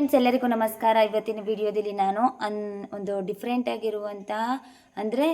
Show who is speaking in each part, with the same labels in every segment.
Speaker 1: Friends ಎಲ್ಲರಿಗೂ ನಮಸ್ಕಾರ. ಇವತ್ತಿನ ವಿಡಿಯೋದಲ್ಲಿ ನಾನು ಅನ್ ಒಂದು ಡಿಫ್ರೆಂಟ್ ಆಗಿರುವಂತಹ ಅಂದರೆ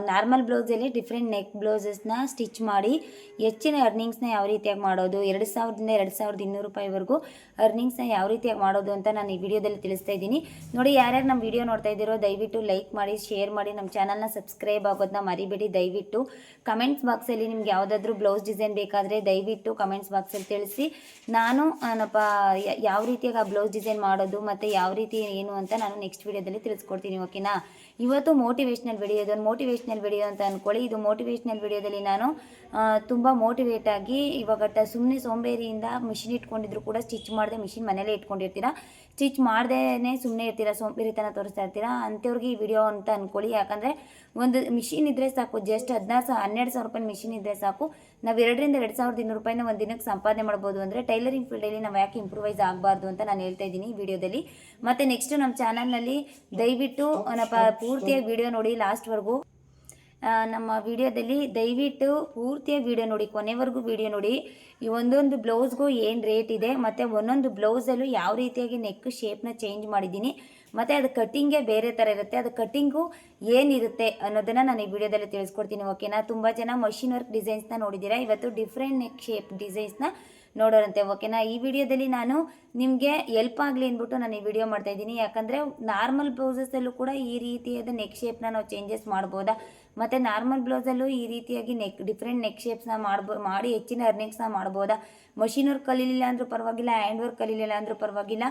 Speaker 1: ನಾರ್ಮಲ್ ಬ್ಲೌಸಲ್ಲಿ ಡಿಫ್ರೆಂಟ್ ನೆಕ್ ಬ್ಲೌಸಸ್ನ ಸ್ಟಿಚ್ ಮಾಡಿ, ಹೆಚ್ಚಿನ ಅರ್ನಿಂಗ್ಸ್ನ ಯಾವ ರೀತಿಯಾಗಿ ಮಾಡೋದು? ಎರಡು ಸಾವಿರದಿಂದ ಎರಡು ಸಾವಿರದ ಇನ್ನೂರು ರೂಪಾಯಿವರೆಗೂ ಅರ್ನಿಂಗ್ಸ್ನ ಯಾವ ರೀತಿಯಾಗಿ ಮಾಡೋದು ಅಂತ ನಾನು ಈ ವಿಡಿಯೋದಲ್ಲಿ ತಿಳಿಸ್ತಾ ಇದ್ದೀನಿ. ನೋಡಿ, ಯಾರ್ಯಾರು ನಮ್ಮ ವಿಡಿಯೋ ನೋಡ್ತಾ ಇದ್ದೀರೋ, ದಯವಿಟ್ಟು ಲೈಕ್ ಮಾಡಿ ಶೇರ್ ಮಾಡಿ ನಮ್ಮ ಚಾನಲ್ನ ಸಬ್ಸ್ಕ್ರೈಬ್ ಆಗೋದನ್ನ ಮರಿಬೇಡಿ. ದಯವಿಟ್ಟು ಕಮೆಂಟ್ಸ್ ಬಾಕ್ಸಲ್ಲಿ ನಿಮ್ಗೆ ಯಾವುದಾದ್ರೂ ಬ್ಲೌಸ್ ಡಿಸೈನ್ ಬೇಕಾದರೆ ದಯವಿಟ್ಟು ಕಮೆಂಟ್ಸ್ ಬಾಕ್ಸಲ್ಲಿ ತಿಳಿಸಿ. ನಾನು, ಏನಪ್ಪ, ಯ- ಯಾವ ರೀತಿಯಾಗಿ ಆ ಬ್ಲೌಸ್ ಡಿಸೈನ್ ಮಾಡೋದು ಮತ್ತು ಯಾವ ರೀತಿ ಏನು ಅಂತ ನಾನು ನೆಕ್ಸ್ಟ್ ವಿಡಿಯೋದಲ್ಲಿ ತಿಳಿಸ್ಕೊಡ್ತೀನಿ ಓಕೆನಾ ಇವತ್ತು ಮೋಟಿವೇಶ್ನಲ್ ವಿಡಿಯೋ ಇದೊಂದು ಮೋಟಿವೇಶ್ನಲ್ ವಿಡಿಯೋ ಅಂತ ಅಂದ್ಕೊಳ್ಳಿ ಇದು ಮೋಟಿವೇಶ್ನಲ್ ವಿಡಿಯೋದಲ್ಲಿ ನಾನು ತುಂಬ ಮೋಟಿವೇಟ್ ಆಗಿ ಇವಾಗ ಟ ಸುಮ್ಮನೆ ಸೋಂಬೇರಿಯಿಂದ ಮಿಷಿನ್ ಇಟ್ಕೊಂಡಿದ್ರು ಕೂಡ ಸ್ಟಿಚ್ ಮಾಡದೆ ಮಿಷಿನ್ ಮನೇಲೇ ಇಟ್ಕೊಂಡಿರ್ತೀರಾ? ಸ್ಟಿಚ್ ಮಾಡ್ದೇ ಸುಮ್ಮನೆ ಇರ್ತೀರಾ ಸೋಂಬೇರಿತನ ತೋರಿಸ್ತಾ ಇರ್ತೀರಾ? ಅಂಥವ್ರಿಗೆ ಈ ವಿಡಿಯೋ ಅಂತ ಅಂದ್ಕೊಳ್ಳಿ ಯಾಕಂದರೆ ಒಂದು ಮಿಷಿನ್ ಇದ್ದರೆ ಸಾಕು ಜಸ್ಟ್ ಹದಿನಾರು ಸಾವಿರ ಹನ್ನೆರಡು ಸಾವಿರ ರೂಪಾಯಿ ಮಿಷಿನ್ ಇದ್ದರೆ ಸಾಕು. ನಾವು ಎರಡರಿಂದ ಎರಡು ಸಾವಿರದ ಇನ್ನೂರು ರೂಪಾಯಿನ ಒಂದು ದಿನಕ್ಕೆ ಸಂಪಾದನೆ ಮಾಡ್ಬೋದು ಅಂದರೆ ಟೈಲರಿಂಗ್ ಫೀಲ್ಡಲ್ಲಿ ನಾವು ಯಾಕೆ ಇಂಪ್ರೂವೈಸ್ ಆಗಬಾರ್ದು ಅಂತ ನಾನು ಹೇಳ್ತಾ ಇದ್ದೀನಿ ಈ ವಿಡಿಯೋದಲ್ಲಿ ಮತ್ತು ನೆಕ್ಸ್ಟು ನಮ್ಮ ಚಾನಲ್ನಲ್ಲಿ ದಯವಿಟ್ಟು ಪೂರ್ತಿಯಾಗಿ ವಿಡಿಯೋ ನೋಡಿ ಲಾಸ್ಟ್ವರೆಗೂ ನಮ್ಮ ವಿಡಿಯೋದಲ್ಲಿ ದಯವಿಟ್ಟು ಪೂರ್ತಿಯಾಗಿ ವಿಡಿಯೋ ನೋಡಿ, ಕೊನೆವರೆಗೂ ವಿಡಿಯೋ ನೋಡಿ. ಈ ಒಂದೊಂದು ಬ್ಲೌಸ್ಗೂ ಏನು ರೇಟ್ ಇದೆ, ಮತ್ತು ಒಂದೊಂದು ಬ್ಲೌಸಲ್ಲೂ ಯಾವ ರೀತಿಯಾಗಿ ನೆಕ್ ಶೇಪ್ನ ಚೇಂಜ್ ಮಾಡಿದ್ದೀನಿ, ಮತ್ತು ಅದು ಕಟ್ಟಿಂಗೇ ಬೇರೆ ಥರ ಇರುತ್ತೆ, ಅದು ಕಟ್ಟಿಂಗು ಏನಿರುತ್ತೆ ಅನ್ನೋದನ್ನು ನಾನು ಈ ವಿಡಿಯೋದಲ್ಲಿ ತಿಳಿಸ್ಕೊಡ್ತೀನಿ ಓಕೆನಾ ತುಂಬ ಜನ ಮಷಿನ್ ವರ್ಕ್ ಡಿಸೈನ್ಸ್ನ ನೋಡಿದ್ದೀರಾ, ಇವತ್ತು ಡಿಫ್ರೆಂಟ್ ನೆಕ್ ಶೇಪ್ ಡಿಸೈನ್ಸ್ನ ನೋಡೋರಂತೆ ಓಕೆನಾ ಈ ವಿಡಿಯೋದಲ್ಲಿ ನಾನು ನಿಮಗೆ ಎಲ್ಪ್ ಆಗಲಿ ಅಂದ್ಬಿಟ್ಟು ನಾನು ಈ ವಿಡಿಯೋ ಮಾಡ್ತಾ ಇದ್ದೀನಿ. ಯಾಕಂದರೆ ನಾರ್ಮಲ್ ಬ್ಲೌಸಸ್ಸಲ್ಲೂ ಕೂಡ ಈ ರೀತಿಯಾದ ನೆಕ್ ಶೇಪ್ನ ನಾವು ಚೇಂಜಸ್ ಮಾಡ್ಬೋದಾ? ಮತ್ತು ನಾರ್ಮಲ್ ಬ್ಲೌಸಲ್ಲೂ ಈ ರೀತಿಯಾಗಿ ನೆಕ್ ಡಿಫ್ರೆಂಟ್ ನೆಕ್ ಶೇಪ್ಸ್ನ ಮಾಡ್ಬೋ, ಮಾಡಿ ಹೆಚ್ಚಿನ ಅರ್ನಿಂಗ್ಸ್ನ ಮಾಡ್ಬೋದಾ? ಮಷಿನ್ ವರ್ಕ್ ಕಲೀಲಿಲ್ಲ ಅಂದರೂ ಪರವಾಗಿಲ್ಲ ಹ್ಯಾಂಡ್ ವರ್ಕ್ ಕಲೀಲಿಲ್ಲ ಅಂದರೂ ಪರವಾಗಿಲ್ಲ.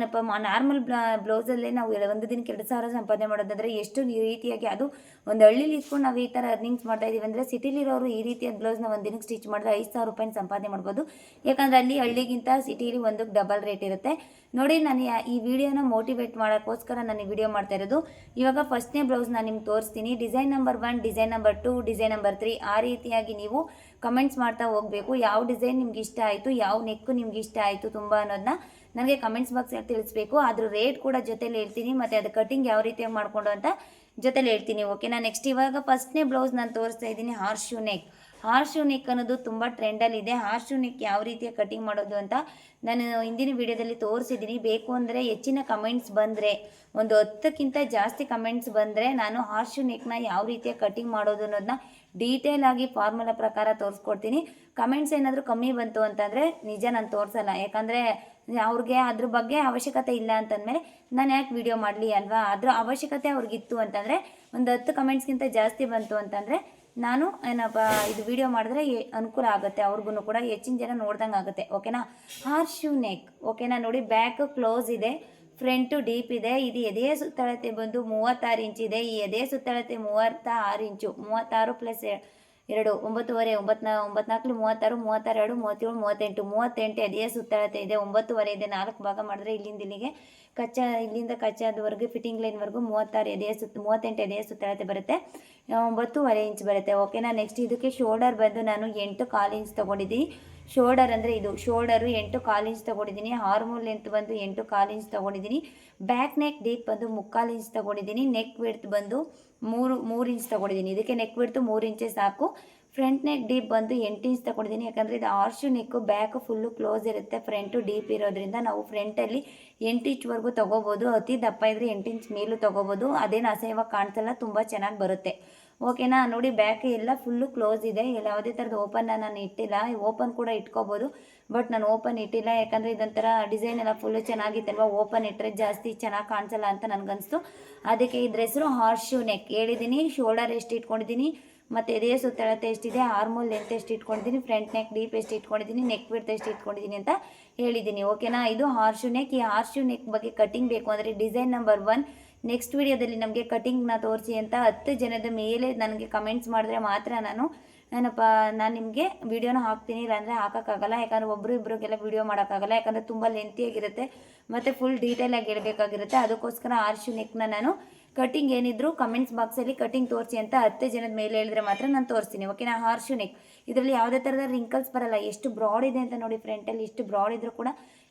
Speaker 1: ನಪ್ಪ ನಾರ್ಮಲ್ ಬ್ಲೌಸಲ್ಲೇ ನಾವು ಒಂದು ದಿನಕ್ಕೆ ಎರಡು ಸಾವಿರ ಸಂಪಾದನೆ ಮಾಡೋದಾದರೆ ಎಷ್ಟು ರೀತಿಯಾಗಿ ಅದು ಒಂದು ಹಳ್ಳಿಲಿ ಇಟ್ಕೊಂಡು ನಾವು ಈ ಥರ ಅರ್ನಿಂಗ್ಸ್ ಮಾಡ್ತಾ ಇದೀವಿ ಅಂದರೆ ಸಿಟಿಲಿರೋರು ಈ ರೀತಿಯ ಬ್ಲೌಸ್ನ ಒಂದು ದಿನಕ್ಕೆ ಸ್ಟಿಚ್ ಮಾಡಿದ್ರೆ ಐದು ಸಾವಿರ ರೂಪಾಯಿ ಸಂಪಾದನೆ ಮಾಡ್ಬೋದು. ಯಾಕಂದರೆ ಅಲ್ಲಿ ಹಳ್ಳಿಗಿಂತ ಸಿಟಿಲಿ ಒಂದು ಡಬಲ್ ರೇಟ್ ಇರುತ್ತೆ. ನೋಡಿ, ನಾನು ಈ ವಿಡಿಯೋನ ಮೋಟಿವೇಟ್ ಮಾಡೋಕ್ಕೋಸ್ಕರ ನಾನು ಈ ವಿಡಿಯೋ ಮಾಡ್ತಾ ಇರೋದು. ಇವಾಗ ಫಸ್ಟ್ನೇ ಬ್ಲೌಸ್ ನಾನು ನಿಮ್ಗೆ ತೋರಿಸ್ತೀನಿ. Design number one design number two design number three ಆ ರೀತಿಯಾಗಿ ನೀವು ಕಮೆಂಟ್ಸ್ ಮಾಡ್ತಾ ಹೋಗಬೇಕು. ಯಾವ ಡಿಸೈನ್ ನಿಮ್ಗೆ ಇಷ್ಟ ಆಯಿತು, ಯಾವ ನೆಕ್ ನಿಮ್ಗೆ ಇಷ್ಟ ಆಯಿತು ತುಂಬ ಅನ್ನೋದನ್ನ ನನಗೆ ಕಮೆಂಟ್ಸ್ ಬಾಕ್ಸಲ್ಲಿ ತಿಳಿಸ್ಬೇಕು. ಅದ್ರ ರೇಟ್ ಕೂಡ ಜೊತೆಲಿ ಹೇಳ್ತೀನಿ. ಮತ್ತು ಅದು ಕಟಿಂಗ್ ಯಾವ ರೀತಿಯಾಗಿ ಮಾಡಿಕೊಂಡು ಅಂತ ಜೊತೆಲಿ ಹೇಳ್ತೀನಿ. ಓಕೆ ನಾನು ನೆಕ್ಸ್ಟ್ ಇವಾಗ ಫಸ್ಟ್ನೇ ಬ್ಲೌಸ್ ನಾನು ತೋರಿಸ್ತಾ ಇದ್ದೀನಿ ಹಾರ್ಶು ನೆಕ್ ಹಾರ್ಶು ನೆಕ್ ಅನ್ನೋದು ತುಂಬ ಟ್ರೆಂಡಲ್ಲಿದೆ ಹಾರ್ಶು ನೆಕ್ ಯಾವ ರೀತಿಯ ಕಟಿಂಗ್ ಮಾಡೋದು ಅಂತ ನಾನು ಹಿಂದಿನ ವಿಡಿಯೋದಲ್ಲಿ ತೋರಿಸಿದ್ದೀನಿ. ಬೇಕು ಅಂದರೆ ಹೆಚ್ಚಿನ ಕಮೆಂಟ್ಸ್ ಬಂದರೆ, ಒಂದು ಹತ್ತಕ್ಕಿಂತ ಜಾಸ್ತಿ ಕಮೆಂಟ್ಸ್ ಬಂದರೆ ನಾನು ಹಾರ್ಶು ನೆಕ್ನ ಯಾವ ರೀತಿಯ ಕಟಿಂಗ್ ಮಾಡೋದು ಅನ್ನೋದನ್ನ ಡೀಟೇಲ್ ಆಗಿ ಫಾರ್ಮುಲಾ ಪ್ರಕಾರ ತೋರಿಸ್ಕೊಡ್ತೀನಿ. ಕಮೆಂಟ್ಸ್ ಏನಾದರೂ ಕಮ್ಮಿ ಬಂತು ಅಂತಂದರೆ ನಿಜ ನಾನು ತೋರಿಸಲ್ಲ. ಯಾಕಂದರೆ ಅವ್ರಿಗೆ ಅದ್ರ ಬಗ್ಗೆ ಅವಶ್ಯಕತೆ ಇಲ್ಲ ಅಂತಂದಮೇಲೆ ನಾನು ಯಾಕೆ ವಿಡಿಯೋ ಮಾಡಲಿ ಅಲ್ವಾ? ಅದರ ಅವಶ್ಯಕತೆ ಅವ್ರಿಗಿತ್ತು ಅಂತಂದರೆ ಒಂದು ಹತ್ತು ಕಮೆಂಟ್ಸ್ಗಿಂತ ಜಾಸ್ತಿ ಬಂತು ಅಂತಂದರೆ ನಾನು ಏನಪ್ಪ, ಇದು ವಿಡಿಯೋ ಮಾಡಿದ್ರೆ ಅನುಕೂಲ ಆಗುತ್ತೆ. ಅವ್ರಿಗೂ ಕೂಡ ಹೆಚ್ಚಿನ ಜನ ನೋಡ್ದಂಗೆ ಆಗುತ್ತೆ. ಓಕೆನಾ? Horseshoe neck. ಓಕೆನಾ? ನೋಡಿ ಬ್ಯಾಕ್ ಕ್ಲೋಸ್ ಇದೆ. ಫ್ರಂಟು ಡೀಪ್ ಇದೆ, ಇದು ಎದೆಯ ಸುತ್ತಳತೆ ಬಂದು ಮೂವತ್ತಾರು ಇಂಚ್ ಇದೆ, ಈ ಎದೆಯ ಸುತ್ತಳತೆ ಮೂವತ್ತ ಆರು ಇಂಚು, ಮೂವತ್ತಾರು ಪ್ಲಸ್ ಎರಡು, ಒಂಬತ್ತುವರೆ, ಒಂಬತ್ನಾ ಒಂಬತ್ನಾಲ್ಕು, ಮೂವತ್ತಾರು ಮೂವತ್ತಾರು, ಎರಡು, ಮೂವತ್ತೇಳು, ಮೂವತ್ತೆಂಟು ಮೂವತ್ತೆಂಟು ಎದೆಯ ಸುತ್ತಳತೆ ಇದೆ, ಒಂಬತ್ತುವರೆ ಇದೆ ನಾಲ್ಕು ಭಾಗ ಮಾಡಿದ್ರೆ ಇಲ್ಲಿಂದ ಇಲ್ಲಿಗೆ ಕಚ್ಚಾ ಇಲ್ಲಿಂದ ಕಚ್ಚಾದವರೆಗೆ ಫಿಟ್ಟಿಂಗ್ ಲೈನ್ವರೆಗೂ ಮೂವತ್ತಾರು ಎದೆಯ ಸುತ್ತ ಮೂವತ್ತೆಂಟು ಎದೆಯ ಸುತ್ತಳತೆ ಬರುತ್ತೆ. ಒಂಬತ್ತುವರೆ ಇಂಚ್ ಬರುತ್ತೆ. ಓಕೆನಾ ನೆಕ್ಸ್ಟ್ ಇದಕ್ಕೆ ಶೋಲ್ಡರ್ ಬಂದು ನಾನು ಎಂಟು ಕಾಲು ಇಂಚ್ ತೊಗೊಂಡಿದ್ದೀನಿ. ಶೋಲ್ಡರ್ ಅಂದರೆ ಇದು ಶೋಲ್ಡರು ಎಂಟು ಕಾಲು ಇಂಚ್ ತೊಗೊಂಡಿದ್ದೀನಿ. ಹಾರ್ಮೋನ್ ಲೆಂತ್ ಬಂದು ಎಂಟು ಕಾಲು ಇಂಚ್ ತೊಗೊಂಡಿದ್ದೀನಿ. ಬ್ಯಾಕ್ ನೆಕ್ ಡೀಪ್ ಬಂದು ಮುಕ್ಕಾಲು ಇಂಚ್ ತೊಗೊಂಡಿದ್ದೀನಿ. ನೆಕ್ ವಿಡ್ತ್ ಬಂದು ಮೂರು ಮೂರು ಇಂಚ್ ತೊಗೊಂಡಿದ್ದೀನಿ. ಇದಕ್ಕೆ ನೆಕ್ ವಿಡ್ತು ಮೂರು ಇಂಚೆ ಸಾಕು. ಫ್ರಂಟ್ ನೆಕ್ ಡೀಪ್ ಬಂದು ಎಂಟು ಇಂಚ್ ತೊಗೊಂಡಿದ್ದೀನಿ. ಯಾಕಂದರೆ ಇದು horseshoe neck, back full close ಇರುತ್ತೆ ಫ್ರಂಟು ಡೀಪ್ ಇರೋದ್ರಿಂದ. ನಾವು ಫ್ರಂಟಲ್ಲಿ ಎಂಟು ಇಂಚ್ವರೆಗೂ ತೊಗೋಬೋದು. ಅತಿ ದಪ್ಪ ಇದ್ದರೆ ಎಂಟು ಇಂಚ್ ಮೇಲೂ ತೊಗೋಬೋದು. ಅದೇನು ಅಸಹ್ಯವಾಗಿ ಕಾಣಿಸಲ್ಲ. ತುಂಬ ಚೆನ್ನಾಗಿ ಬರುತ್ತೆ. ಓಕೆನಾ ನೋಡಿ ಬ್ಯಾಕ್ ಎಲ್ಲ ಫುಲ್ಲು ಕ್ಲೋಸ್ ಇದೆ. ಇಲ್ಲ ಯಾವುದೇ ಥರದ ಓಪನ್ ನಾನು ಇಟ್ಟಿಲ್ಲ. ಓಪನ್ ಕೂಡ ಇಟ್ಕೋಬೋದು. ಬಟ್ ನಾನು ಓಪನ್ ಇಟ್ಟಿಲ್ಲ. ಯಾಕಂದರೆ ಇದೊಂಥರ ಡಿಸೈನ್ ಎಲ್ಲ ಫುಲ್ಲು ಚೆನ್ನಾಗಿತ್ತಲ್ವ? ಓಪನ್ ಇಟ್ಟರೆ ಜಾಸ್ತಿ ಚೆನ್ನಾಗಿ ಕಾಣಿಸಲ್ಲ ಅಂತ ನನಗನ್ನಿಸ್ತು ಅದಕ್ಕೆ ಇದ್ರ ಹೆಸರು ಹಾರ್ಶು ನೆಕ್ ಹೇಳಿದ್ದೀನಿ ಶೋಲ್ಡರ್ ಎಷ್ಟು ಇಟ್ಕೊಂಡಿದ್ದೀನಿ ಮತ್ತು ಎದೆಯ ಸುತ್ತಳತೆ ಎಷ್ಟಿದೆ ಹಾರ್ಮೋಲ್ ಲೆಂತ್ ಎಷ್ಟು ಇಟ್ಕೊಂಡಿದ್ದೀನಿ ಫ್ರಂಟ್ ನೆಕ್ ಡೀಪ್ ಎಷ್ಟು ಇಟ್ಕೊಂಡಿದ್ದೀನಿ ನೆಕ್ ಬಿಡ್ತ್ ಎಷ್ಟು ಇಟ್ಕೊಂಡಿದ್ದೀನಿ ಅಂತ ಹೇಳಿದ್ದೀನಿ ಓಕೆನಾ ಇದು ಹಾರ್ಶು ನೆಕ್ ಈ ಹಾರ್ಶು ನೆಕ್ ಬಗ್ಗೆ ಕಟಿಂಗ್ ಬೇಕು ಅಂದರೆ ಡಿಸೈನ್ ನಂಬರ್ ಒನ್ ನೆಕ್ಸ್ಟ್ ವಿಡಿಯೋದಲ್ಲಿ ನಮಗೆ ಕಟಿಂಗ್ನ ತೋರಿಸಿ ಅಂತ ಹತ್ತು ಜನದ ಮೇಲೆ ನನಗೆ ಕಮೆಂಟ್ಸ್ ಮಾಡಿದ್ರೆ ಮಾತ್ರ ನಾನು ಏನಪ್ಪ ನಾನು ನಿಮಗೆ ವಿಡಿಯೋನ ಹಾಕ್ತೀನಿ, ಇಲ್ಲಾಂದರೆ ಹಾಕೋಕ್ಕಾಗಲ್ಲ. ಯಾಕಂದರೆ ಒಬ್ಬರು ಇಬ್ಬರಿಗೆಲ್ಲ ವಿಡಿಯೋ ಮಾಡೋಕ್ಕಾಗಲ್ಲ. ಯಾಕಂದರೆ ತುಂಬ ಲೆಂತಿಯಾಗಿರುತ್ತೆ ಮತ್ತು ಫುಲ್ ಡೀಟೇಲಾಗಿ ಹೇಳಬೇಕಾಗಿರುತ್ತೆ. ಅದಕ್ಕೋಸ್ಕರ ಆರ್ಶು ನೆಕ್ನ ನಾನು ಕಟಿಂಗ್ ಏನಿದ್ರು ಕಮೆಂಟ್ಸ್ ಬಾಕ್ಸಲ್ಲಿ ಕಟಿಂಗ್ ತೋರಿಸಿ ಅಂತ ಹತ್ತು ಜನದ ಮೇಲೆ ಹೇಳಿದ್ರೆ ಮಾತ್ರ ನಾನು ತೋರಿಸ್ತೀನಿ. ಓಕೆನಾ ಹಾರ್ಶು ನೆಕ್ ಇದರಲ್ಲಿ ಯಾವುದೇ ಥರದ ರಿಂಕಲ್ಸ್ ಬರಲ್ಲ. ಎಷ್ಟು ಬ್ರಾಡ್ ಇದೆ ಅಂತ ನೋಡಿ ಫ್ರಂಟಲ್ಲಿ ಇಷ್ಟು ಬ್ರಾಡ್ ಇದ್ರೂ ಕೂಡ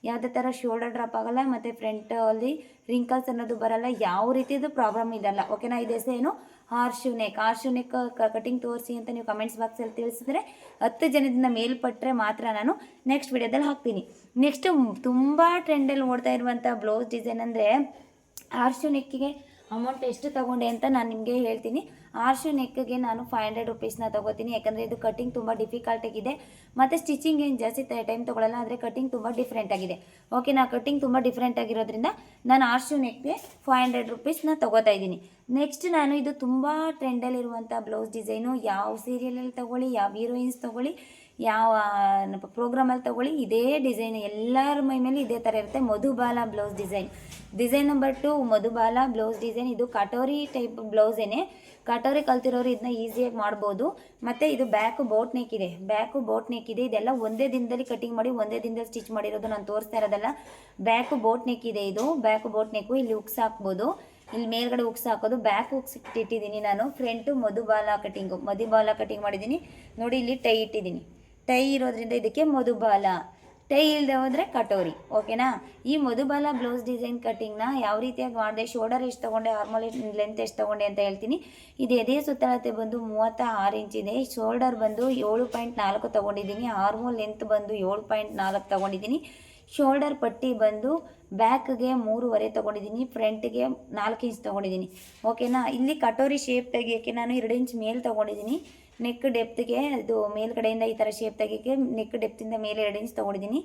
Speaker 1: ಯಾವುದೇ ಥರ ಶೋಲ್ಡರ್ ಡ್ರಾಪ್ ಆಗಲ್ಲ ಮತ್ತು ಫ್ರಂಟಲ್ಲಿ ರಿಂಕಲ್ಸ್ ಅನ್ನೋದು ಬರಲ್ಲ. ಯಾವ ರೀತಿಯದು ಪ್ರಾಬ್ಲಮ್ ಇದಲ್ಲ ಓಕೆನಾ ಇದು ಹಾರ್ horseshoe neck. Horseshoe neck cutting ತೋರಿಸಿ ಅಂತ ನೀವು ಕಮೆಂಟ್ಸ್ ಬಾಕ್ಸಲ್ಲಿ ತಿಳಿಸಿದ್ರೆ ಹತ್ತು ಜನದಿಂದ ಮೇಲ್ಪಟ್ಟರೆ ಮಾತ್ರ ನಾನು ನೆಕ್ಸ್ಟ್ ವಿಡಿಯೋದಲ್ಲಿ ಹಾಕ್ತೀನಿ. ನೆಕ್ಸ್ಟು ತುಂಬ ಟ್ರೆಂಡಲ್ಲಿ ಓಡ್ತಾ ಇರುವಂಥ ಬ್ಲೌಸ್ ಡಿಸೈನ್ ಅಂದರೆ ಆರ್ಶು ನೆಕ್ಕಿಗೆ ಅಮೌಂಟ್ ಎಷ್ಟು ತಗೊಂಡೆ ಅಂತ ನಾನು ನಿಮಗೆ ಹೇಳ್ತೀನಿ. ಆರ್ಶು ನೆಕ್ಗೆ ನಾನು ಫೈವ್ ಹಂಡ್ರೆಡ್ ರುಪೀಸ್ನ ತೊಗೋತೀನಿ. ಯಾಕಂದರೆ ಇದು ಕಟ್ಟಿಂಗ್ ತುಂಬ ಡಿಫಿಕಲ್ಟ್ ಆಗಿದೆ. ಮತ್ತು ಸ್ಟಿಚಿಂಗ್ ಏನು ಜಾಸ್ತಿ ಟೈಮ್ ತೊಗೊಳ್ಳಲ್ಲ ಆದರೆ ಕಟ್ಟಿಂಗ್ ತುಂಬ ಡಿಫ್ರೆಂಟ್ ಆಗಿದೆ. ಓಕೆ ನಾ ಕಟ್ಟಿಂಗ್ ತುಂಬ ಡಿಫ್ರೆಂಟ್ ಆಗಿರೋದ್ರಿಂದ ನಾನು ಆರ್ಶು ನೆಕ್ಗೆ ಫೈವ್ ಹಂಡ್ರೆಡ್ ರುಪೀಸ್ನ ತೊಗೋತಾ ಇದ್ದೀನಿ. ನೆಕ್ಸ್ಟ್ ನಾನು ಇದು ತುಂಬ ಟ್ರೆಂಡಲ್ಲಿರುವಂಥ ಬ್ಲೌಸ್ ಡಿಸೈನು ಯಾವ ಸೀರಿಯಲಲ್ಲಿ ತೊಗೊಳ್ಳಿ, ಯಾವ ಹೀರೋಯಿನ್ಸ್ ತೊಗೊಳ್ಳಿ ಯಾವ ಪ್ರೋಗ್ರಾಮಲ್ಲಿ ತೊಗೊಳ್ಳಿ, ಇದೇ ಡಿಸೈನ್ ಎಲ್ಲರ ಮೈ ಮೇಲೆ ಇದೇ ಥರ ಇರುತ್ತೆ. Madhubala blouse design design number two Madhubala blouse design ಇದು ಕಟೋರಿ ಟೈಪ್ ಬ್ಲೌಸೇನೆ ಕಟೋರಿ ಕಲ್ತಿರೋರು ಇದನ್ನ ಈಸಿಯಾಗಿ ಮಾಡ್ಬೋದು. ಮತ್ತು ಇದು ಬ್ಯಾಕು ಬೋಟ್ ನೆಕ್ ಇದೆ. ಬ್ಯಾಕು ಬೋಟ್ ನೆಕ್ ಇದೆ. ಇದೆಲ್ಲ ಒಂದೇ ದಿನದಲ್ಲಿ ಕಟಿಂಗ್ ಮಾಡಿ, ಒಂದೇ ದಿನದಲ್ಲಿ ಸ್ಟಿಚ್ ಮಾಡಿರೋದು ನಾನು ತೋರಿಸ್ತಾ ಇರೋದಲ್ಲ. ಬ್ಯಾಕು ಬೋಟ್ ನೆಕ್ ಇದೆ ಇದು. ಬ್ಯಾಕು ಬೋಟ್ ನೆಕ್ಕು ಇಲ್ಲಿ ಉಕ್ಸ್ ಹಾಕ್ಬೋದು. ಇಲ್ಲಿ ಮೇಲ್ಗಡೆ ಉಕ್ಸ್ ಹಾಕೋದು. ಬ್ಯಾಕ್ ಉಕ್ಸ್ ಇಟ್ಟಿದ್ದೀನಿ ನಾನು. Front Madhubala cutting Madhubala cutting ಮಾಡಿದ್ದೀನಿ. ನೋಡಿ, ಇಲ್ಲಿ ಟೈ ಇಟ್ಟಿದ್ದೀನಿ ಟೈ ಇರೋದ್ರಿಂದ ಇದಕ್ಕೆ ಮಧುಬಾಲ. ಟೈ ಇಲ್ಲದೆ ಹೋದರೆ ಕಟೋರಿ, ಓಕೆನಾ? ಈ ಮಧುಬಾಲ ಬ್ಲೌಸ್ ಡಿಸೈನ್ ಕಟ್ಟಿಂಗ್ನ ಯಾವ ರೀತಿಯಾಗಿ ಮಾಡಿದೆ? ಶೋಲ್ಡರ್ ಎಷ್ಟು ತೊಗೊಂಡೆ ಆರ್ಮಲ್ ಲೆಂತ್ ಎಷ್ಟು ತೊಗೊಂಡೆ ಅಂತ ಹೇಳ್ತೀನಿ. ಇದು ಎದೆ ಸುತ್ತಳತೆ ಬಂದು ಮೂವತ್ತ ಆರು ಇಂಚ್ ಇದೆ. ಶೋಲ್ಡರ್ ಬಂದು ಏಳು ಪಾಯಿಂಟ್ ನಾಲ್ಕು ತೊಗೊಂಡಿದ್ದೀನಿ. ಆರ್ಮೋಲ್ ಲೆಂತ್ ಬಂದು ಏಳು ಪಾಯಿಂಟ್ ನಾಲ್ಕು ತೊಗೊಂಡಿದ್ದೀನಿ. ಶೋಲ್ಡರ್ ಪಟ್ಟಿ ಬಂದು ಬ್ಯಾಕ್ಗೆ ಮೂರುವರೆ ತೊಗೊಂಡಿದ್ದೀನಿ. ಫ್ರಂಟ್ಗೆ ನಾಲ್ಕು ಇಂಚ್ ತೊಗೊಂಡಿದ್ದೀನಿ. ಓಕೆನಾ? ಇಲ್ಲಿ ಕಟೋರಿ ಶೇಪ್ ತೆಗಿಯೋಕ್ಕೆ ನಾನು ಎರಡು ಇಂಚ್ ಮೇಲೆ ತೊಗೊಂಡಿದ್ದೀನಿ. ನೆಕ್ ಡೆಪ್ತ್ಗೆ ಅದು ಮೇಲ್ಗಡೆಯಿಂದ ಈ ಥರ ಶೇಪ್ ತೆಗಿಯೋಕ್ಕೆ ನೆಕ್ ಡೆಪ್ತಿಂದ ಮೇಲೆ ಎರಡು ಇಂಚ್ ತೊಗೊಂಡಿದ್ದೀನಿ.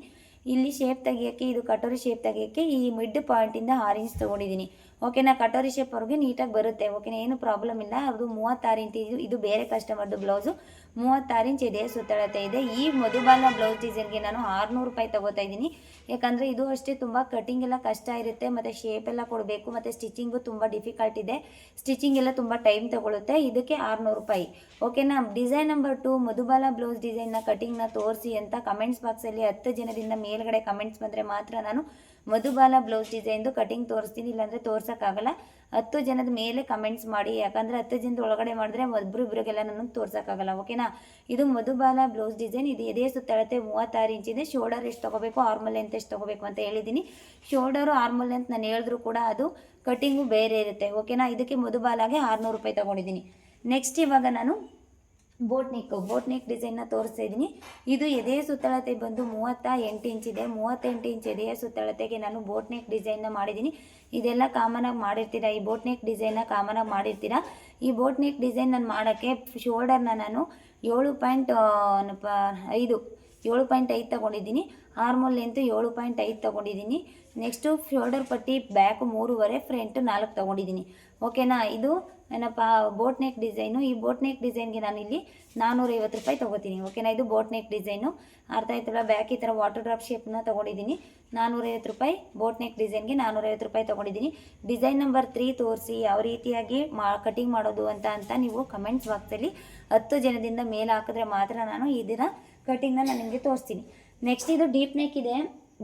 Speaker 1: ಇಲ್ಲಿ ಶೇಪ್ ತೆಗಿಯೋಕ್ಕೆ, ಇದು ಕಟೋರಿ ಶೇಪ್ ತೆಗಿಯೋಕ್ಕೆ ಈ ಮಿಡ್ ಪಾಯಿಂಟಿಂದ ಆರು ಇಂಚ್ ತೊಗೊಂಡಿದ್ದೀನಿ. ಓಕೆನಾ ಕಟೋರಿ ಶೇಪ್ವರೆಗೆ ನೀಟಾಗಿ ಬರುತ್ತೆ. ಓಕೆನಾ ಏನು ಪ್ರಾಬ್ಲಮ್ ಇಲ್ಲ. ಅದು ಮೂವತ್ತಾರು ಇಂಚ್ ಇದು ಇದು ಬೇರೆ ಕಸ್ಟಮರ್ದು ಬ್ಲೌಸು ಮೂವತ್ತಾರು ಇಂಚ್ ಇದೆ, ಸುತ್ತಳತೆ ಇದೆ. ಈ ಮಧುಬಾಲ ಬ್ಲೌಸ್ ಡಿಸೈನ್ಗೆ ನಾನು ಆರುನೂರು ರೂಪಾಯಿ ತಗೋತಾ ಇದ್ದೀನಿ. ಯಾಕಂದರೆ ಇದು ಅಷ್ಟೇ ತುಂಬ ಕಟಿಂಗ್ ಎಲ್ಲ ಕಷ್ಟ ಇರುತ್ತೆ, ಮತ್ತು ಶೇಪ್ ಎಲ್ಲ ಕೊಡಬೇಕು, ಮತ್ತು ಸ್ಟಿಚಿಂಗು ತುಂಬ ಡಿಫಿಕಲ್ಟ್ ಇದೆ. ಸ್ಟಿಚಿಂಗ್ ಎಲ್ಲ ತುಂಬ ಟೈಮ್ ತಗೊಳುತ್ತೆ. ಇದಕ್ಕೆ ಆರುನೂರು ರೂಪಾಯಿ. ಓಕೆನಾ design number two Madhubala blouse ಡಿಸೈನ್ನ ಕಟಿಂಗ್ನ ತೋರಿಸಿ ಅಂತ ಕಮೆಂಟ್ಸ್ ಬಾಕ್ಸಲ್ಲಿ ಹತ್ತು ಜನದಿಂದ ಮೇಲ್ಗಡೆ ಕಮೆಂಟ್ಸ್ ಬಂದರೆ ಮಾತ್ರ ನಾನು ಮಧುಬಾಲ ಬ್ಲೌಸ್ ಡಿಸೈನ್ದು ಕಟಿಂಗ್ ತೋರಿಸ್ತೀನಿ, ಇಲ್ಲಾಂದರೆ ತೋರ್ಸೋಕ್ಕಾಗಲ್ಲ. ಹತ್ತು ಜನದ ಮೇಲೆ ಕಮೆಂಟ್ಸ್ ಮಾಡಿ, ಯಾಕಂದರೆ ಹತ್ತು ಜನದ ಒಳಗಡೆ ಮಾಡಿದ್ರೆ ಒಬ್ರು ಇಬ್ಬರಿಗೆಲ್ಲ ನನಗೆ ತೋರ್ಸೋಕ್ಕಾಗಲ್ಲ ಓಕೆನಾ ಇದು ಮಧುಬಾಲ ಬ್ಲೌಸ್ ಡಿಸೈನ್ ಇದು ಎದೆ ಸುತ್ತಳತೆ ಮೂವತ್ತಾರು ಇಂಚಿದೆ ಶೋಲ್ಡರ್ ಎಷ್ಟು ತೊಗೋಬೇಕು ಆರ್ಮಲ್ ಲೆಂತ್ ಎಷ್ಟು ತೊಗೋಬೇಕು ಅಂತ ಹೇಳಿದ್ದೀನಿ. ಶೋಲ್ಡರು ಆರ್ಮಲ್ ಅಂತ ನಾನು ಹೇಳಿದ್ರು ಕೂಡ ಅದು ಕಟಿಂಗು ಬೇರೆ ಇರುತ್ತೆ ಓಕೆನಾ ಇದಕ್ಕೆ ಮಧುಬಾಲಾಗೆ ಆರುನೂರು ರೂಪಾಯಿ ತೊಗೊಂಡಿದ್ದೀನಿ. ನೆಕ್ಸ್ಟ್ ಇವಾಗ ನಾನು ಬೋಟ್ ನೆಕ್ ಬೋಟ್ ನೆಕ್ ಡಿಸೈನ್ನ ತೋರಿಸ್ತಾ ಇದ್ದೀನಿ ಇದು ಎದೆಯ ಸುತ್ತಳತೆ ಬಂದು ಮೂವತ್ತ ಎಂಟು ಇಂಚ್ ಇದೆ. ಮೂವತ್ತೆಂಟು ಇಂಚ್ ಎದೆಯ ಸುತ್ತಳತೆಗೆ ನಾನು ಬೋಟ್ ನೆಕ್ ಡಿಸೈನ್ನ ಮಾಡಿದ್ದೀನಿ. ಇದೆಲ್ಲ ಕಾಮನಾಗಿ ಮಾಡಿರ್ತೀರಾ? ಈ ಬೋಟ್ ನೆಕ್ ಡಿಸೈನ್ನ ಕಾಮನಾಗಿ ಮಾಡಿರ್ತೀರಾ? ಈ ಬೋಟ್ ನೆಕ್ ಡಿಸೈನ್ ನಾನು ಮಾಡೋಕ್ಕೆ ಶೋಲ್ಡರ್ನ ನಾನು ಏಳು ಪಾಯಿಂಟ್ ಐದು, ಏಳು ಪಾಯಿಂಟ್ ಐದು ತೊಗೊಂಡಿದ್ದೀನಿ. ಆರ್ಮೋಲ್ ಲೆಂತು ಏಳು ಪಾಯಿಂಟ್ ಐದು ತೊಗೊಂಡಿದ್ದೀನಿ. ನೆಕ್ಸ್ಟು ಶೋಲ್ಡರ್ ಪಟ್ಟಿ ಬ್ಯಾಕು ಮೂರುವರೆ ಫ್ರಂಟ್ ನಾಲ್ಕು ತೊಗೊಂಡಿದ್ದೀನಿ. ಓಕೆನಾ ಇದು ಏನಪ್ಪ ಬೋಟ್ ನೆಕ್ ಡಿಸೈನು ಈ ಬೋಟ್ ನೆಕ್ ಡಿಸೈನ್ಗೆ ನಾನು ಇಲ್ಲಿ ನಾನ್ನೂರೈವತ್ತು ರೂಪಾಯಿ ತೊಗೋತೀನಿ. ಓಕೆನಾ ಇದು ಬೋಟ್ ನೆಕ್ ಡಿಸೈನು ಅರ್ಥ ಆಯ್ತಲ್ಲ? ಬ್ಯಾಕ್ ಈ ಥರ ವಾಟರ್ ಡ್ರಾಪ್ ಶೇಪ್ನ ತೊಗೊಂಡಿದ್ದೀನಿ. ನಾನ್ನೂರೈವತ್ತು ರೂಪಾಯಿ ಬೋಟ್ ನೆಕ್ ಡಿಸೈನ್ಗೆ ನಾನ್ನೂರೈವತ್ತು ರೂಪಾಯಿ ತೊಗೊಂಡಿದ್ದೀನಿ. ಡಿಸೈನ್ ನಂಬರ್ ತ್ರೀ ತೋರಿಸಿ, ಯಾವ ರೀತಿಯಾಗಿ ಮಾ ಕಟಿಂಗ್ ಮಾಡೋದು ಅಂತ ಅಂತ ನೀವು ಕಮೆಂಟ್ಸ್ ಬಾಕ್ಸಲ್ಲಿ ಹತ್ತು ಜನದಿಂದ ಮೇಲೆ ಹಾಕಿದ್ರೆ ಮಾತ್ರ ನಾನು ಇದರ ಕಟಿಂಗ್ನ ನಾನು ನಿಮಗೆ ತೋರಿಸ್ತೀನಿ. ನೆಕ್ಸ್ಟ್ ಇದು ಡೀಪ್ ನೆಕ್ ಇದೆ.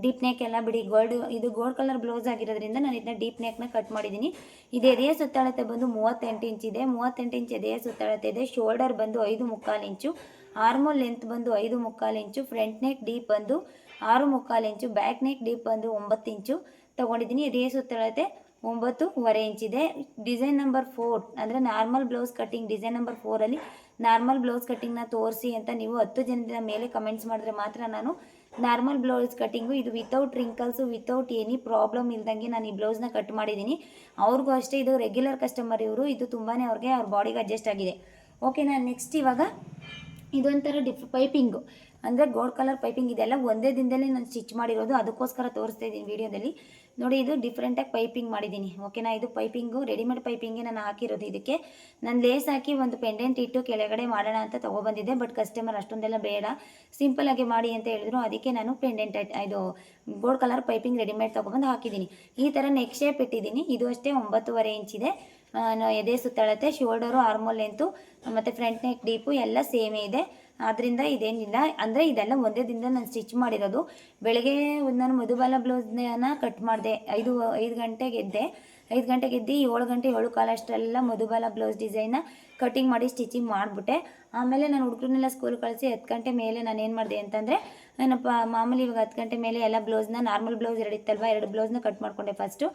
Speaker 1: ಡೀಪ್ ನೆಕ್ ಎಲ್ಲ ಬಿಡಿ ಗೋಲ್ಡ್ ಇದು ಗೋಲ್ಡ್ ಕಲರ್ ಬ್ಲೌಸ್ ಆಗಿರೋದ್ರಿಂದ ನಾನು ಇದನ್ನ ಡೀಪ್ ನೆಕ್ನ ಕಟ್ ಮಾಡಿದ್ದೀನಿ ಇದು ಎದೆಯ ಸುತ್ತಳತೆ ಬಂದು ಮೂವತ್ತೆಂಟು ಇಂಚ್ ಇದೆ. ಮೂವತ್ತೆಂಟು ಇಂಚ್ ಎದೆಯ ಸುತ್ತಳತೆ ಇದೆ. ಶೋಲ್ಡರ್ ಬಂದು ಐದು ಮುಕ್ಕಾಲು ಇಂಚು ಆರ್ಮೋಲ್ ಲೆಂತ್ ಬಂದು ಐದು ಮುಕ್ಕಾಲು ಇಂಚು ಫ್ರಂಟ್ ನೆಕ್ ಡೀಪ್ ಬಂದು ಆರು ಮುಕ್ಕಾಲು ಇಂಚು ಬ್ಯಾಕ್ ನೆಕ್ ಡೀಪ್ ಬಂದು ಒಂಬತ್ತು ಇಂಚು ತೊಗೊಂಡಿದ್ದೀನಿ ಎದೆಯ ಸುತ್ತಳತೆ ಒಂಬತ್ತೂವರೆ ಇಂಚಿದೆ ಡಿಸೈನ್ ನಂಬರ್ ಫೋರ್ ಅಂದರೆ normal blouse cutting design number ಫೋರಲ್ಲಿ normal blouse ಕಟ್ಟಿಂಗ್ನ ತೋರಿಸಿ ಅಂತ ನೀವು ಹತ್ತು ಜನದ ಮೇಲೆ ಕಮೆಂಟ್ಸ್ ಮಾಡಿದ್ರೆ ಮಾತ್ರ ನಾನು ನಾರ್ಮಲ್ ಬ್ಲೌಸ್ ಕಟ್ಟಿಂಗು ಇದು without wrinkles without any problem ಇಲ್ದಂಗೆ ನಾನು ಈ ಬ್ಲೌಸ್ನ ಕಟ್ ಮಾಡಿದ್ದೀನಿ. ಅವ್ರಿಗೂ ಅಷ್ಟೇ, ಇದು ರೆಗ್ಯುಲರ್ ಕಸ್ಟಮರ್ ಇವರು, ಇದು ತುಂಬಾ ಅವ್ರಿಗೆ ಅವ್ರ ಬಾಡಿಗೆ ಅಡ್ಜಸ್ಟ್ ಆಗಿದೆ. ಓಕೆ ನಾನು ನೆಕ್ಸ್ಟ್ ಇವಾಗ ಇದೊಂಥರ ಡಿಫ್ ಪೈಪಿಂಗು ಅಂದರೆ ಗೋಲ್ಡ್ ಕಲರ್ ಪೈಪಿಂಗ್ ಇದೆಲ್ಲ ಒಂದೇ ದಿನದಲ್ಲಿ ನಾನು ಸ್ಟಿಚ್ ಮಾಡಿರೋದು. ಅದಕ್ಕೋಸ್ಕರ ತೋರಿಸ್ತಾ ಇದ್ದೀನಿ ವೀಡಿಯೋದಲ್ಲಿ. ನೋಡಿ, ಇದು ಡಿಫ್ರೆಂಟಾಗಿ ಪೈಪಿಂಗ್ ಮಾಡಿದ್ದೀನಿ. ಓಕೆನಾ ಇದು ಪೈಪಿಂಗು ರೆಡಿಮೇಡ್ ಪೈಪಿಂಗೇ ನಾನು ಹಾಕಿರೋದು ಇದಕ್ಕೆ. ನಾನು ಲೇಸ್ ಹಾಕಿ ಒಂದು ಪೆಂಡೆಂಟ್ ಇಟ್ಟು ಕೆಳಗಡೆ ಮಾಡೋಣ ಅಂತ ತೊಗೊಬಂದಿದ್ದೆ ಬಟ್ ಕಸ್ಟಮರ್ ಅಷ್ಟೊಂದೆಲ್ಲ ಬೇಡ. ಸಿಂಪಲಾಗಿ ಮಾಡಿ ಅಂತ ಹೇಳಿದ್ರು. ಅದಕ್ಕೆ ನಾನು ಪೆಂಡೆಂಟ್ ಇದು ಗೋಲ್ಡ್ ಕಲರ್ ಪೈಪಿಂಗ್ ರೆಡಿಮೇಡ್ ತೊಗೊಬಂದು ಹಾಕಿದ್ದೀನಿ. ಈ ಥರ ನೆಕ್ಸ್ಟ್ ಶೇಪ್ ಇಟ್ಟಿದ್ದೀನಿ. ಇದು ಅಷ್ಟೇ ಒಂಬತ್ತುವರೆ ಇಂಚಿದೆ ಎದೆ ಸುತ್ತಳತೆ, ಶೋಲ್ಡರು, ಆರ್ಮೋಲ್ ಲೆಂತು ಮತ್ತು ಫ್ರಂಟ್ ನೆಕ್ ಡೀಪು ಎಲ್ಲ ಸೇಮೇ ಇದೆ. ಆದ್ದರಿಂದ ಇದೇನಿಲ್ಲ. ಅಂದರೆ ಇದೆಲ್ಲ ಒಂದೇ ದಿನದ ನಾನು ಸ್ಟಿಚ್ ಮಾಡಿರೋದು. ಬೆಳಗ್ಗೆ ನಾನು ಮಧುಬಾಲ ಬ್ಲೌಸ್ನ ಕಟ್ ಮಾಡಿದೆ. ಐದು ಐದು ಗಂಟೆಗೆ ಎದ್ದೆ ಐದು ಗಂಟೆಗೆ ಎದ್ದು ಏಳು ಗಂಟೆ, ಏಳು ಕಾಲ ಅಷ್ಟೆಲ್ಲ ಮಧುಬಾಲ ಬ್ಲೌಸ್ ಡಿಸೈನ್ನ ಕಟಿಂಗ್ ಮಾಡಿ ಸ್ಟಿಚಿಂಗ್ ಮಾಡಿಬಿಟ್ಟೆ. ಆಮೇಲೆ ನಾನು ಹುಡುಗರನ್ನೆಲ್ಲ ಸ್ಕೂಲ್ ಕಳಿಸಿ ಹತ್ತು ಗಂಟೆ ಮೇಲೆ ನಾನು ಏನು ಮಾಡಿದೆ ಅಂತಂದರೆ ಏನಪ್ಪ, ಮಾಮೂಲಿ ಇವಾಗ ಹತ್ತು ಗಂಟೆ ಮೇಲೆ ಎಲ್ಲ ಬ್ಲೌಸ್ನ ನಾರ್ಮಲ್ ಬ್ಲೌಸ್ ಎರಡು ಇತ್ತಲ್ವ, ಎರಡು ಬ್ಲೌಸ್ನ ಕಟ್ ಮಾಡಿಕೊಂಡೆ ಫಸ್ಟು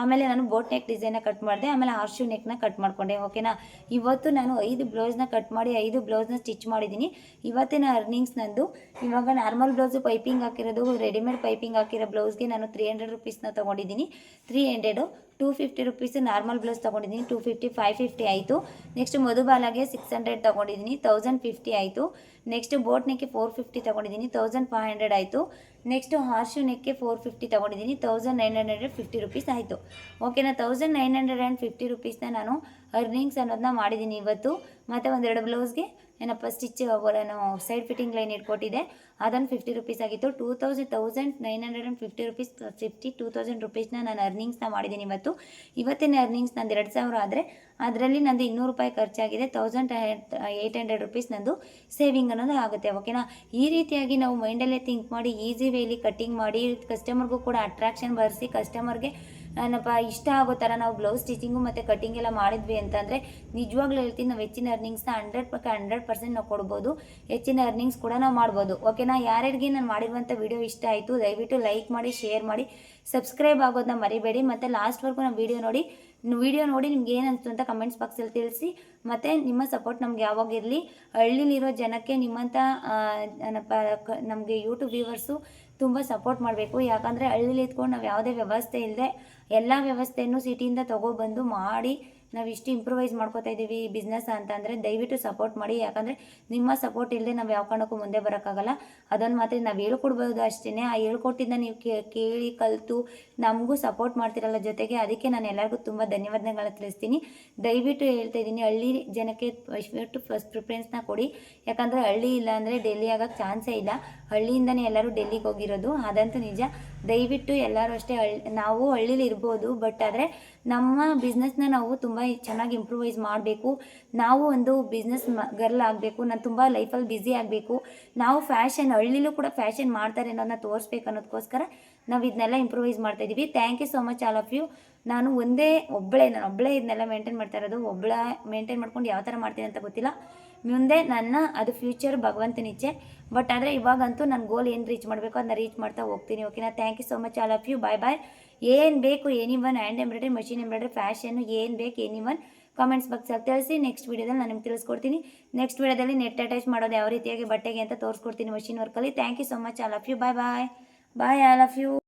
Speaker 1: ಆಮೇಲೆ ನಾನು ಬೋಟ್ ನೆಕ್ ಡಿಸೈನ್ನ ಕಟ್ ಮಾಡಿದೆ, ಆಮೇಲೆ ಹಾರ್ಶು ನೆಕ್ನ ಕಟ್ ಮಾಡಿಕೊಂಡೆ ಓಕೆನಾ ಇವತ್ತು ನಾನು ಐದು ಬ್ಲೌಸ್ನ ಕಟ್ ಮಾಡಿ, ಐದು ಬ್ಲೌಸ್ನ ಸ್ಟಿಚ್ ಮಾಡಿದ್ದೀನಿ. ಇವತ್ತಿನ ಅರ್ನಿಂಗ್ಸ್ ನಂದು ಇವಾಗ ನಾರ್ಮಲ್ ಬ್ಲೌಸು ಪೈಪಿಂಗ್ ಹಾಕಿರೋದು ರೆಡಿಮೇಡ್ ಪೈಪಿಂಗ್ ಹಾಕಿರೋ ಬ್ಲೌಸ್ಗೆ ನಾನು ತ್ರೀ ಹಂಡ್ರೆಡ್ ರುಪೀಸ್ನ ತೊಗೊಂಡಿದ್ದೀನಿ. Three hundred two fifty rupees normal blouse ತೊಗೊಂಡಿದ್ದೀನಿ. ಟೂ ಫಿಫ್ಟಿ ಫೈವ್ ಫಿಫ್ಟಿ ಆಯಿತು. ನೆಕ್ಸ್ಟ್ ಮಧುಬಾಲಾಗೆ ಸಿಕ್ಸ್ ಹಂಡ್ರೆಡ್ ತೊಗೊಂಡಿದ್ದೀನಿ. ತೌಸಂಡ್ ಫಿಫ್ಟಿ ಆಯಿತು. ನೆಕ್ಸ್ಟ್ ಬೋಟ್ ನೆಕ್ಗೆ ಫೋರ್ ಫಿಫ್ಟಿ ತೊಗೊಂಡಿದ್ದೀನಿ. ತೌಸಂಡ್ ಫೈವ್ ಹಂಡ್ರೆಡ್ ಆಯಿತು. ನೆಕ್ಸ್ಟ್ ಹಾರ್ಶು ನೆಕ್ಕೆ ಫೋರ್ ಫಿಫ್ಟಿ ತೊಗೊಂಡಿದ್ದೀನಿ. Thousand nine hundred fifty rupees ಆಯಿತು. ಓಕೆನಾ thousand nine hundred and fifty ರುಪೀಸ್ನ ನಾನು ಅರ್ನಿಂಗ್ಸ್ ಅನ್ನೋದನ್ನ ಮಾಡಿದ್ದೀನಿ ಇವತ್ತು. ಮತ್ತು ಒಂದೆರಡು ಬ್ಲೌಸ್ಗೆ ಏನಪ್ಪ ಸ್ಟಿಚ್ ನಾನು ಸೈಡ್ ಫಿಟ್ಟಿಂಗ್ ಲೈನ್ ಇಟ್ಕೊಟ್ಟಿದೆ. ಅದನ್ನು ಫಿಫ್ಟಿ ರುಪೀಸ್ ಆಗಿತ್ತು. Two thousand thousand nine hundred and fifty rupees fifty two thousand ರುಪೀಸ್ನ ನಾನು ಅರ್ನಿಂಗ್ಸ್ನ ಮಾಡಿದ್ದೀನಿ ಇವತ್ತು. ಇವತ್ತಿನ ಅರ್ನಿಂಗ್ಸ್ ನಂದು ಎರಡು ಸಾವಿರ ಆದರೆ, ಅದರಲ್ಲಿ ನಂದು ಇನ್ನೂರು ರೂಪಾಯಿ ಖರ್ಚಾಗಿದೆ. ತೌಸಂಡ್ ಏಯ್ಟ್ ಹಂಡ್ರೆಡ್ ರುಪೀಸ್ ನಂದು ಸೇವಿಂಗ್ ಅನ್ನೋದು ಆಗುತ್ತೆ ಓಕೆನಾ ಈ ರೀತಿಯಾಗಿ ನಾವು ಮೈಂಡಲ್ಲೇ ಥಿಂಕ್ ಮಾಡಿ ಈಸಿ ವೇಲಿ ಕಟ್ಟಿಂಗ್ ಮಾಡಿ ಕಸ್ಟಮರ್ಗೂ ಕೂಡ ಅಟ್ರಾಕ್ಷನ್ ಬರೆಸಿ ಕಸ್ಟಮರ್ಗೆ ಏನಪ್ಪ ಇಷ್ಟ ಆಗೋ ಥರ ನಾವು ಬ್ಲೌಸ್ ಸ್ಟಿಚಿಂಗು ಮತ್ತು ಕಟ್ಟಿಂಗ್ ಎಲ್ಲ ಮಾಡಿದ್ವಿ ಅಂತಂದರೆ ನಿಜವಾಗ್ಲೂ ಹೇಳ್ತೀನಿ ನಾವು ಹೆಚ್ಚಿನ ಅರ್ನಿಂಗ್ಸ್ನ ಹಂಡ್ರೆಡ್ ಪಕ್ಕ ಹಂಡ್ರೆಡ್ ಪರ್ಸೆಂಟ್ ನಾವು ಕೊಡ್ಬೋದು. ಹೆಚ್ಚಿನ ಅರ್ನಿಂಗ್ಸ್ ಕೂಡ ನಾವು ಮಾಡ್ಬೋದು. ಓಕೆನಾ ಯಾರ್ಯಾರಿಗೆ ನಾನು ಮಾಡಿರುವಂಥ ವಿಡಿಯೋ ಇಷ್ಟ ಆಯಿತು, ದಯವಿಟ್ಟು ಲೈಕ್ ಮಾಡಿ ಶೇರ್ ಮಾಡಿ ಸಬ್ಸ್ಕ್ರೈಬ್ ಆಗೋದನ್ನ ಮರಿಬೇಡಿ. ಮತ್ತು ಲಾಸ್ಟ್ವರೆಗೂ ನಮ್ಮ ವಿಡಿಯೋ ನೋಡಿ ವಿಡಿಯೋ ನೋಡಿ ನಿಮ್ಗೆ ಏನು ಅನಿಸ್ತು ಅಂತ ಕಮೆಂಟ್ಸ್ ಬಾಕ್ಸಲ್ಲಿ ತಿಳಿಸಿ. ಮತ್ತು ನಿಮ್ಮ ಸಪೋರ್ಟ್ ನಮ್ಗೆ ಯಾವಾಗ ಇರಲಿ, ಹಳ್ಳಿಲಿರೋ ಜನಕ್ಕೆ ನಿಮ್ಮಂಥ ನಮಗೆ ಯೂಟ್ಯೂಬ್ ವ್ಯೂವರ್ಸು ತುಂಬ ಸಪೋರ್ಟ್ ಮಾಡಬೇಕು. ಯಾಕಂದರೆ ಹಳ್ಳಿಲಿ ಇದ್ಕೊಂಡು ನಾವು ಯಾವುದೇ ವ್ಯವಸ್ಥೆ ಇಲ್ಲದೆ ಎಲ್ಲ ವ್ಯವಸ್ಥೆಯನ್ನು ಸಿಟಿಯಿಂದ ತೊಗೊಬಂದು ಮಾಡಿ ನಾವು ಇಷ್ಟು ಇಂಪ್ರೂವೈಸ್ ಮಾಡ್ಕೋತಾ ಇದ್ದೀವಿ ಈ ಬಿಸ್ನೆಸ್ ಅಂತಂದರೆ ದಯವಿಟ್ಟು ಸಪೋರ್ಟ್ ಮಾಡಿ. ಯಾಕಂದರೆ ನಿಮ್ಮ ಸಪೋರ್ಟ್ ಇಲ್ಲದೆ ನಾವು ಯಾವ ಕಾರಣಕ್ಕೂ ಮುಂದೆ ಬರೋಕ್ಕಾಗಲ್ಲ. ಅದನ್ನು ಮಾತ್ರ ನಾವು ಹೇಳ್ಕೊಡ್ಬೋದು ಅಷ್ಟೇ ಆ ಹೇಳ್ಕೊಟ್ಟಿದ್ದ ನೀವು ಕೇಳಿ, ಕಲಿತು ನಮಗೂ ಸಪೋರ್ಟ್ ಮಾಡ್ತಿರಲ್ಲ ಜೊತೆಗೆ ಅದಕ್ಕೆ ನಾನು ಎಲ್ಲರಿಗೂ ತುಂಬ ಧನ್ಯವಾದಗಳು ತಿಳಿಸ್ತೀನಿ. ದಯವಿಟ್ಟು ಹೇಳ್ತಾ ಇದ್ದೀನಿ ಹಳ್ಳಿ ಜನಕ್ಕೆ ಫಸ್ಟ್ ಫಸ್ಟ್ ಪ್ರಿಫರೆನ್ಸ್ನ ಕೊಡಿ. ಯಾಕಂದರೆ ಹಳ್ಳಿ ಇಲ್ಲ ಅಂದರೆ ಡೆಲ್ಲಿ ಆಗೋಕ್ಕೆ ಚಾನ್ಸೇ ಇಲ್ಲ. ಹಳ್ಳಿಯಿಂದನೇ ಎಲ್ಲರೂ ಡೆಲ್ಲಿಗೆ ಹೋಗಿರೋದು. ಅದಂತೂ ನಿಜ. ದಯವಿಟ್ಟು ಎಲ್ಲರೂ ಅಷ್ಟೇ ಹಳ್ಳಿ ನಾವು ಹಳ್ಳೀಲಿ ಇರ್ಬೋದು ಬಟ್ ಆದರೆ ನಮ್ಮ ಬಿಸ್ನೆಸ್ನ ನಾವು ತುಂಬ ಚೆನ್ನಾಗಿ ಇಂಪ್ರೂವೈಸ್ ಮಾಡಬೇಕು. ನಾವು ಒಂದು ಬಿಸ್ನೆಸ್ ಗರ್ಲ್ ಆಗಬೇಕು, ನಾನು ತುಂಬ ಲೈಫಲ್ಲಿ ಬ್ಯುಸಿ ಆಗಬೇಕು. ನಾವು ಫ್ಯಾಷನ್ ಹಳ್ಳಿಲೂ ಕೂಡ ಫ್ಯಾಷನ್ ಮಾಡ್ತಾರೆ ಅನ್ನೋದನ್ನ ತೋರಿಸ್ಬೇಕು ಅನ್ನೋದಕ್ಕೋಸ್ಕರ ನಾವು ಇದನ್ನೆಲ್ಲ ಇಂಪ್ರೂವೈಸ್ ಮಾಡ್ತಾ ಇದ್ದೀವಿ thank you so much all of you ನಾನು ಒಂದೇ ಒಬ್ಬಳೇ, ನಾನು ಒಬ್ಬಳೇ ಇದನ್ನೆಲ್ಲ ಮೇಂಟೈನ್ ಮಾಡ್ತಾ ಇರೋದು, ಒಬ್ಬಳ ಮೇಂಟೈನ್ ಮಾಡ್ಕೊಂಡು ಯಾವ ಥರ ಮಾಡ್ತೀನಿ ಅಂತ ಗೊತ್ತಿಲ್ಲ. ಮುಂದೆ ನನ್ನ, ಅದು ಫ್ಯೂಚರ್ ಭಗವಂತನ ಇಚ್ಛೆ. ಬಟ್ ಆದರೆ ಇವಾಗಂತೂ ನನ್ನ ಗೋಲ್ ಏನು ರೀಚ್ ಮಾಡಬೇಕು ಅದನ್ನ ರೀಚ್ ಮಾಡ್ತಾ ಹೋಗ್ತೀನಿ ಓಕೆನಾ thank you so much all of you bye bye ಏನು ಬೇಕು any one hand embroidery machine embroidery fashion ಏನು ಬೇಕು ಎನಿ ಒನ್ ಕಾಮೆಂಟ್ಸ್ ಬಾಕ್ಸಲ್ಲಿ ತಿಳಿಸಿ ನೆಕ್ಸ್ಟ್ ವೀಡಿಯೋದಲ್ಲಿ ನಾನು ನಿಮ್ಗೆ ತಿಳಿಸ್ಕೊಡ್ತೀನಿ. ನೆಕ್ಸ್ಟ್ ವೀಡಿಯೋದಲ್ಲಿ ನೆಟ್ ಅಟ್ಯಾಚ್ ಮಾಡೋದು ಯಾವ ರೀತಿಯಾಗಿ ಬಟ್ಟೆಗೆ ಅಂತ ತೋರಿಸ್ಕೊಡ್ತೀನಿ machine ವರ್ಕಲ್ಲಿ thank you so much all of you bye bye bye all of you